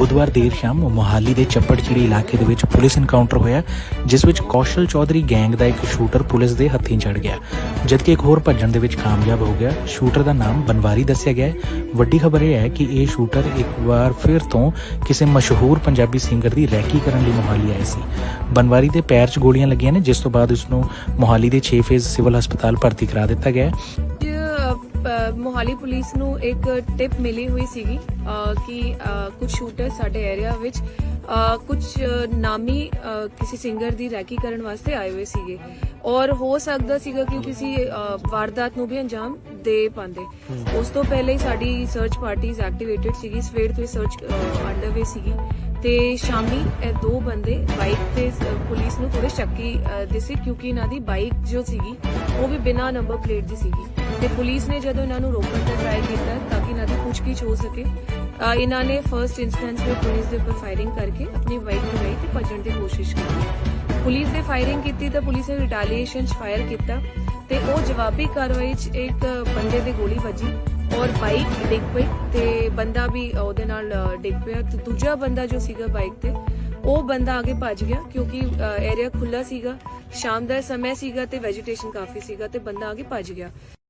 ਬੁੱਧਵਾਰ ਦੇਰ ਸ਼ਾਮ ਮੋਹਾਲੀ ਦੇ ਚੱਪੜਚਿੜੀ ਇਲਾਕੇ ਦੇ ਵਿੱਚ ਪੁਲਿਸ ਇਨਕਾਊਂਟਰ ਹੋਇਆ, ਜਿਸ ਵਿੱਚ ਕੌਸ਼ਲ ਚੌਧਰੀ ਗੈਂਗ ਦਾ ਇੱਕ ਸ਼ੂਟਰ ਪੁਲਿਸ ਦੇ ਹੱਥੀਂ ਚੜ ਗਿਆ। ਜਦਕਿ ਇੱਕ ਹੋਰ ਭੱਜਣ ਦੇ ਵਿੱਚ ਕਾਮਯਾਬ ਹੋ ਗਿਆ ਸ਼ੂਟਰ ਦਾ ਨਾਮ ਬਨਵਾਰੀ ਦੱਸਿਆ ਗਿਆ ਹੈ। ਵੱਡੀ ਖਬਰ ਇਹ ਹੈ ਕਿ ਇਹ ਸ਼ੂਟਰ ਇੱਕ ਵਾਰ ਫਿਰ ਤੋਂ ਕਿਸੇ ਮਸ਼ਹੂਰ ਪੰਜਾਬੀ ਸਿੰਗਰ ਦੀ ਰੈਕੀ ਕਰਨ ਲਈ ਮੋਹਾਲੀ ਆਇਆ ਸੀ। ਬਨਵਾਰੀ ਦੇ ਪੈਰ 'ਚ ਗੋਲੀਆਂ ਲੱਗੀਆਂ ਨੇ, ਜਿਸ ਤੋਂ ਬਾਅਦ ਉਸ ਨੂੰ ਮੋਹਾਲੀ ਦੇ 6 ਫੇਜ਼ ਸਿਵਲ ਹਸਪਤਾਲ ਭਰਤੀ ਕਰਾ ਦਿੱਤਾ ਗਿਆ ਮੋਹਾਲੀ ਪੁਲਿਸ ਨੂੰ ਇੱਕ ਟਿਪ ਮਿਲੀ ਹੋਈ ਸੀਗੀ ਕਿ ਕੁਝ ਸ਼ੂਟਰ ਸਾਡੇ ਏਰੀਆ ਵਿੱਚ ਕੁਝ ਨਾਮੀ ਕਿਸੇ ਸਿੰਗਰ ਦੀ ਰੈਕੀ ਕਰਨ ਵਾਸਤੇ ਆਏ ਹੋਏ ਸੀਗੇ। ਔਰ ਹੋ ਸਕਦਾ ਸੀਗਾ ਕਿ ਕਿਸੇ ਵਾਰਦਾਤ ਨੂੰ ਵੀ ਅੰਜਾਮ ਦੇ ਪਾਉਂਦੇ। ਉਸ ਤੋਂ ਪਹਿਲੇ ਹੀ ਸਾਡੀ ਸਰਚ ਪਾਰਟੀਜ਼ ਐਕਟੀਵੇਟਡ ਸੀਗੀ। ਸਵੇਰ ਤੋਂ ਸਰਚ ਅੰਡਰਵੇ ਸੀਗੀ। ਤੇ ਸ਼ਾਮੀ ਇਹ ਦੋ ਬੰਦੇ ਬਾਈਕ ਤੇ ਪੁਲਿਸ ਨੂੰ ਥੋੜੇ ਸ਼ੱਕੀ ਦਿਸੇ ਕਿਉਂਕਿ ਇਹਨਾਂ ਦੀ ਬਾਈਕ ਜੋ ਸੀਗੀ, ਉਹ ਵੀ ਬਿਨਾ ਨੰਬਰ ਪਲੇਟ ਦੀ ਸੀਗੀ। ਤੇ ਪੁਲਿਸ ਨੇ ਜਦੋਂ ਇਹਨਾਂ ਨੂੰ ਰੋਕਣ ਦਾ ਟਰਾਈ ਕੀਤਾ ਤਾਂ ਕਿ ਇਹਨਾਂ ਦੀ ਪੁੱਛਗਿੱਛ ਹੋ ਸਕੇ ਇਹਨਾਂ ਨੇ ਫਰਸਟ ਇਨਸਟੈਂਸ ਵਿੱਚ ਪੁਲਿਸ ਦੇ ਉੱਪਰ ਫਾਇਰਿੰਗ ਕਰਕੇ ਆਪਣੀ ਬਾਈਕ ਨੂੰ ਲਈ ਤੇ ਭੱਜਣ ਦੀ ਕੋਸ਼ਿਸ਼ ਕੀਤੀ। ਪੁਲਿਸ ਨੇ ਫਾਇਰਿੰਗ ਕੀਤੀ ਤਾਂ ਪੁਲਿਸ ਨੇ ਰਿਟਾਲੀਏਸ਼ਨ ਚ ਫਾਇਰ ਕੀਤਾ ਤੇ ਉਹ ਜਵਾਬੀ ਕਾਰਵਾਈ ਚ ਇੱਕ ਬੰਦੇ ਦੇ ਗੋਲੀ ਵੱਜੀ। ਔਰ ਬਾਈਕ ਡਿੱਗ ਪਈ ਤੇ ਬੰਦਾ ਵੀ ਉਹਦੇ ਨਾਲ ਡਿੱਗ ਪਿਆ। ਤੇ ਦੂਜਾ ਬੰਦਾ ਜੋ ਸੀਗਾ ਬਾਈਕ ਤੇ, ਉਹ ਬੰਦਾ ਅੱਗੇ ਭੱਜ ਗਿਆ ਕਿਉਂਕਿ ਏਰੀਆ ਖੁੱਲਾ ਸੀਗਾ। ਸ਼ਾਮ ਦਾ ਸਮੇਂ ਸੀਗਾ ਤੇ ਵੈਜੀਟੇਸ਼ਨ ਕਾਫੀ ਸੀਗਾ ਤੇ ਬੰਦਾ ਅੱਗੇ ਭੱਜ ਗਿਆ।